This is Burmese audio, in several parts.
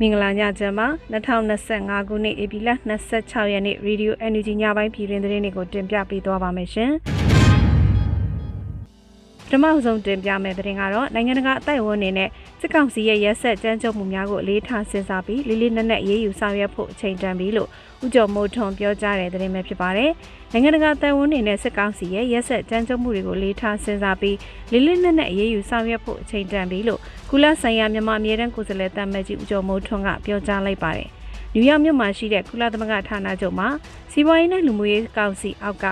မင်္ဂလာညချမ်းပါ2025ခုနှစ်ဧပြီလ26ရက်နေ့ Radio Energy ညပိုင်းပြည်တွင်သတင်းတွေကိုတင်ပြပေးသွားပါမယ်ရှင်။ ပထမဆုံးတင်ပြမယ့်သတင်းကတော့နိုင်ငံတကာအသိုက်အဝန်းအနေနဲ့စစ်ကောင်စီရဲ့ရက်ဆက်ကြမ်းကြုတ်မှုများကိုအလေးထားစဉ်းစားပြီးလေးလေးနက်နက်ရေးယူဆောင်ရွက်ဖို့အချိန်တန်ပြီလို့ဦးကျော်မိုးထွန်းပြောကြားတဲ့သတင်းပဲဖြစ်ပါတယ်။နိုင်ငံတကာအသိုက်အဝန်းအနေနဲ့စစ်ကောင်စီရဲ့ရက်ဆက်ကြမ်းကြုတ်မှုတွေကိုအလေးထားစဉ်းစားပြီးလေးလေးနက်နက်ရေးယူဆောင်ရွက်ဖို့အချိန်တန်ပြီလို့ကုလဆိုင်ရာမြန်မာအမြဲတမ်းကိုယ်စားလှယ်တမ်မတ်ကြီးဦးကျော်မိုးထွန်းကပြောကြားလိုက်ပါတယ်။နယူးယောက်မြို့မှာရှိတဲ့ကုလသမဂ္ဂဌာနချုပ်မှာစီးပွားရေးနဲ့လူမှုရေးကောင်စီအောက်က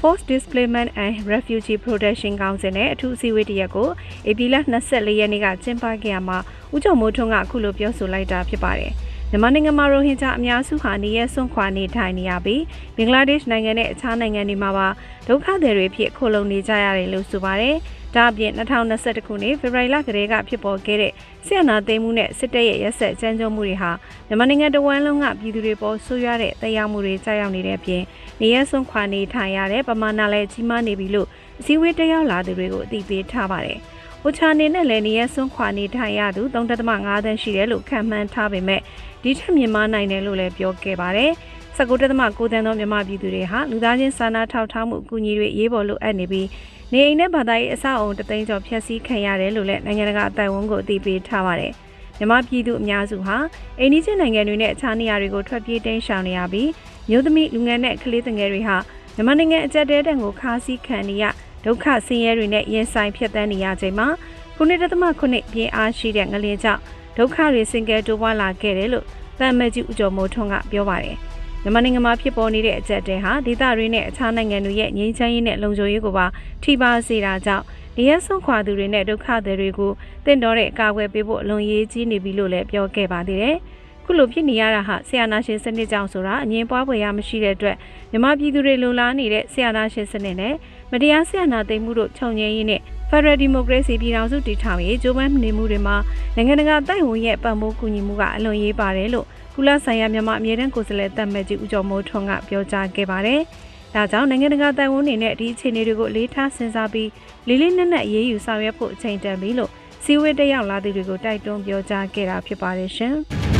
Force Displacement and Refugee Protection Council နဲ့အထူးအစည်းအဝေးတစ်ရက်ကိုဧပြီလ24ရက်နေ့ကကျင်းပခဲ့ရမှာဦးကျော်မိုးထွန်းကအခုလိုပြောဆိုလိုက်တာဖြစ်ပါတယ်။မြန်မာနိုင်ငံမှာရိုဟင်ဂျာအများစုဟာနေရဆွန့်ခွာနေထိုင်နေရပြီးဘင်္ဂလားဒေ့ရှ်နိုင်ငံနဲ့အခြားနိုင်ငံတွေမှာပါဒုက္ခသည်တွေဖြစ်ခိုလုံနေကြရတယ်လို့ဆိုပါတယ်။ ဒါအပြင်2021ခုနှစ်ဖေဖော်ဝါရီလကတည်းကဖြစ်ပေါ်ခဲ့တဲ့ဆီယနာသိမ်းမှုနဲ့စစ်တပ်ရဲ့ရက်စက်ကြမ်းကြုတ်မှုတွေဟာမြန်မာနိုင်ငံတဝန်းလုံးကပြည်သူတွေပေါ်ဆိုးရွားတဲ့တရားမှုတွေကြာရောက်နေတဲ့အပြင်နေရဆွန့်ခွာနေထိုင်ရတဲ့ပမာဏလည်းကြီးမားနေပြီလို့အစည်းအဝေးတက်ရောက်လာသူတွေကိုအသိပေးထားပါတယ်။ဟိုချာနေနဲ့လည်းနေရဆွန့်ခွာနေထိုင်ရသူ3.5သန်းရှိတယ်လို့ခန့်မှန်းထားပေမဲ့ဒီထက်မြင့်မားနိုင်တယ်လို့လည်းပြောခဲ့ပါတယ်။19.9တန်းသောမြန်မာပြည်သူတွေဟာလူသားချင်းစာနာထောက်ထားမှုအကူအညီတွေရေးပေါ်လိုအပ်နေပြီး နေအိမ်နဲ့ဘာသာရေးအဆောက်အုံတသိန်းကျော်ဖျက်ဆီးခံရတယ်လို့လည်းနိုင်ငံတကာအတိုင်ဝန်ကိုအသိပေးထားပါတယ်။မြန်မာပြည်သူအများစုဟာအိန္ဒိချင်းနိုင်ငံတွေနဲ့အခြားနေရာတွေကိုထွက်ပြေးတိမ်းရှောင်နေရပြီးမြို့သမီးလူငယ်နဲ့ကလေးငယ်တွေဟာမြန်မာနိုင်ငံအကြက်တဲတံကိုခါးစည်းခံနေရဒုက္ခဆင်းရဲတွေနဲ့ရင်ဆိုင်ဖြတ်သန်းနေရချိန်မှာခုနှစ်သမခုနှစ်ပြင်းအားရှိတဲ့ငလင်းကြောင့်ဒုက္ခတွေစင်ကဲတိုးပွားလာခဲ့တယ်လို့တမ်မတ်ကြီးဦးကျော်မိုးထွန်းကပြောပါတယ်။ မြန်မာနိုင်ငံမှာဖြစ်ပေါ်နေတဲ့အကြက်တဲဟာဒေသတွေနဲ့အခြားနိုင်ငံတွေရဲ့ငြိမ်းချမ်းရေးနဲ့လုံခြုံရေးကိုပါထိပါစေတာကြောင့်နေရဆုံးခွာသူတွေနဲ့ဒုက္ခသည်တွေကိုတင့်တော်တဲ့အကာအကွယ်ပေးဖို့အလွန်ရေးကြီးနေပြီလို့လည်းပြောခဲ့ပါသေးတယ်။ခုလိုဖြစ်နေရတာဟာဆီယနာရှင်စနစ်ကြောင့်ဆိုတာအငင်းပွားဖွယ်ရမရှိတဲ့အတွက်မြန်မာပြည်သူတွေလုံလားနေတဲ့ဆီယနာရှင်စနစ်နဲ့မတရားဆီယနာသိမ်းမှုတို့ခြုံငင်းရေးနဲ့ Federal Democracy ပြည်ထောင်စုတည်ထောင်ရေးကြိုးပမ်းနေမှုတွေမှာနိုင်ငံတကာတိုက်ဝင်ရဲ့ပတ်မိုးကူညီမှုကအလွန်ရေးပါတယ်လို့ကုလဆိုင်ရာမြန်မာအမြဲတမ်းကိုယ်စားလှယ်တပ်မတ်ကြီးဦးကျော်မိုးထွန်းကပြောကြားခဲ့ပါတယ်။ဒါကြောင့်နိုင်ငံတကာတိုင်ဝန်းနေနဲ့ဒီအခြေအနေတွေကိုအလေးထားစဉ်းစားပြီးလေးလေးနက်နက်အရေးယူဆောင်ရွက်ဖို့အချိန်တန်ပြီလို့စီဝေးတက်ရောက်လာသူတွေကိုတိုက်တွန်းပြောကြားခဲ့တာဖြစ်ပါတယ်ရှင်။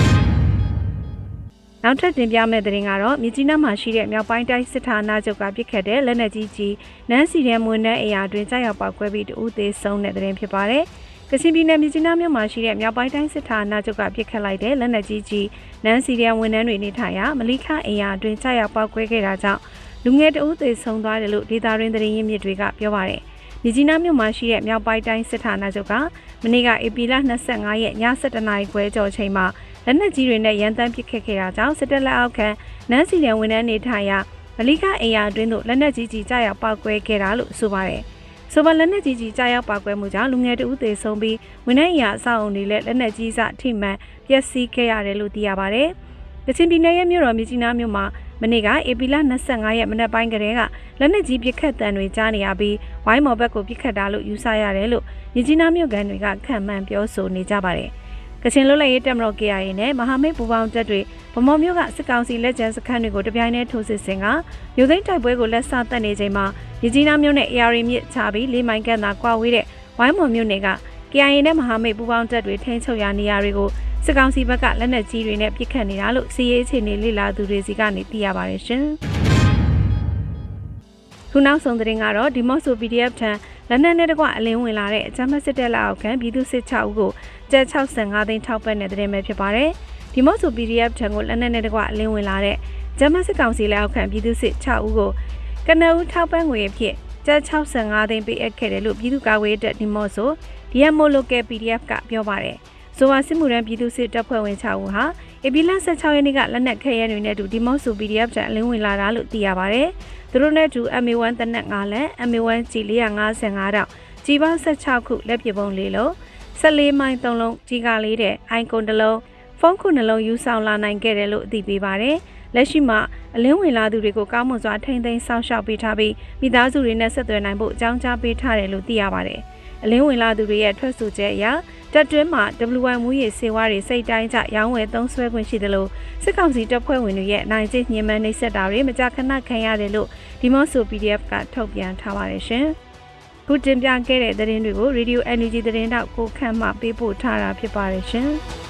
နောက်ထပ်တင်ပြမယ့်သတင်းကတော့မြကြီးနားမှာရှိတဲ့မြောက်ပိုင်းတိုင်းစစ်ဌာနချုပ်ကပြစ်ခတ်တဲ့လက်နက်ကြီးကြီးနန်းစီရဲမွန်းတဲ့အိမ်ယာတွင်ကြောက်ရောက်ပောက်ကွဲပြီးတူသေးဆုံးတဲ့သတင်းဖြစ်ပါတယ်။ကချင်ပြည်နယ်မြကြီးနားမြို့မှာရှိတဲ့မြောက်ပိုင်းတိုင်းစစ်ဌာနချုပ်ကပြစ်ခတ်လိုက်တဲ့လက်နက်ကြီးကြီးနန်းစီရဲဝန်ထမ်းတွေနေထိုင်ရာမလိခအိမ်ယာတွင်ကြောက်ရောက်ပောက်ကွဲခဲ့တာကြောင့်လူငယ်တဦးသေဆုံးသွားတယ်လို့ဒေတာရင်းသတင်းရင်းမြစ်တွေကပြောပါတယ်။မြကြီးနားမြို့မှာရှိတဲ့မြောက်ပိုင်းတိုင်းစစ်ဌာနချုပ်ကမနေ့ကဧပြီလ25ရက်ည7:00နာရီခွဲကျော်ချိန်မှာ လက်နက်ကြီးတွေနဲ့ရန်တမ်းပစ်ခတ်ခဲ့တာကြောင့်စစ်တပ်လက်အောက်ခံနန်းစီရန်ဝန်ထမ်းနေထိုင်ရာမလိခအိမ်ယာအတွင်းသို့လက်နက်ကြီးကြီးကြားရောက်ပောက်ကွဲခဲ့တာလို့ဆိုပါတယ်။ဆိုပါလက်နက်ကြီးကြီးကြားရောက်ပောက်ကွဲမှုကြောင့်လူငယ်တဦးသေဆုံးပြီးဝန်ထမ်းအိမ်ယာအဆောက်အုံတွေလည်းလက်နက်ကြီးစထိမှန်ပျက်စီးခဲ့ရတယ်လို့သိရပါတယ်။ကချင်ပြည်နယ်ရဲ့မြို့တော်မြကြီးနားမြို့မှာမနေ့ကဧပြီလ25ရက်မနက်ပိုင်းကတည်းကလက်နက်ကြီးပစ်ခတ်တံတွေကြားနေရပြီးဝိုင်းမော်ဘက်ကိုပစ်ခတ်တာလို့ယူဆရတယ်လို့မြကြီးနားမြို့ကန်တွေကခံမှန်းပြောဆိုနေကြပါတယ်။ ကချင်လွတ်လပ်ရေးတပ်မတော် KIA နဲ့မဟာမိတ်ပူးပေါင်းတပ်တွေဗမော်မြို့ကစစ်ကောင်စီလက်ကျန်စခန်းတွေကိုတပြိုင်တည်းထိုးစစ်ဆင်ကမြို့သိမ်းတိုက်ပွဲကိုလက်ဆတက်နေချိန်မှာမြကြီးနားမြို့နဲ့ AR မြစ်ချပြီးလေးမိုင်ကန့်သာကွာဝေးတဲ့ဝိုင်းမော်မြို့နယ်က KIA နဲ့မဟာမိတ်ပူးပေါင်းတပ်တွေထိန်းချုပ်ရာနေရာတွေကိုစစ်ကောင်စီဘက်ကလက်နက်ကြီးတွေနဲ့ပစ်ခတ်နေတာလို့စီရေးအခြေအနေလေ့လာသူတွေစီကနေသိရပါတယ်ရှင်။ ခုနောက်ဆုံးသတင်းကတော့ဒီမော့ဆို PDF ထံလက်နက်နဲ့တကွအလင်းဝင်လာတဲ့အကြမ်းဖက်စစ်တပ်လက်အောက်ခံပြည်သူစစ်6ဦးကိုကျပ်65သိန်းထောက်ပံ့တဲ့တဲ့ပဲဖြစ်ပါတယ်။ဒီမော့ဆို PDF ထံကိုလက်နက်နဲ့တကွအလင်းဝင်လာတဲ့ဂျမတ်စစ်ကောင်စီလက်အောက်ခံပြည်သူစစ်6ဦးကိုကနအူးထောက်ပံ့ငွေအဖြစ်ကျပ်65သိန်းပေးအပ်ခဲ့တယ်လို့ပြည်သူ့ကာကွယ်ရေးတပ်ဒီမော့ဆို DMO Local PDF ကပြောပါတယ်။ ဆိုပါစစ်မှုရန်ပြည်သူစစ်တပ်ဖွဲ့ဝင်6ဦးဟာဧပြီလ16ရက်နေ့ကလက်နက်ခဲယမ်းတွေနဲ့အတူဒီမော့ဆို PDF ထံအလင်းဝင်လာတာလို့သိရပါတယ်။သူတို့နဲ့အတူ MA1 တနက်9လက် MA1 G 455တောက်ကြီးပေါင်း16ခုလက်ပြပုံလေးလုံး14မိုင်3လုံးကြီးကားလေးတဲ့အိုင်ကွန်တစ်လုံးဖုန်းခုနှလုံးယူဆောင်လာနိုင်ခဲ့တယ်လို့အသိပေးပါတယ်။လက်ရှိမှာအလင်းဝင်လာသူတွေကိုကောင်းမွန်စွာထိန်းသိမ်းစောင့်ရှောက်ပေးထားပြီးမိသားစုတွေနဲ့ဆက်သွယ်နိုင်ဖို့အကြောင်းကြားပေးထားတယ်လို့သိရပါတယ်။အလင်းဝင်လာသူတွေရဲ့ထွက်ဆိုချက်အရ တပ်တွင်းမှာ WY မူရေးစေဝါတွေစိတ်တိုင်းကြရောင်းဝယ်သုံးစွဲခွင့်ရှိတယ်လို့စစ်ကောင်စီတပ်ဖွဲ့ဝင်တွေရဲ့နိုင်ကျညှဉ်းပန်းနှိပ်စက်တာတွေမကြာခဏခံရတယ်လို့ဒီမော့ဆို PDF ကထုတ်ပြန်ထားပါတယ်ရှင်။ခုတင်ပြခဲ့တဲ့သတင်းတွေကို Radio Energy သတင်းတောက်ကိုခန့်မှပေးပို့ထားတာဖြစ်ပါတယ်ရှင်။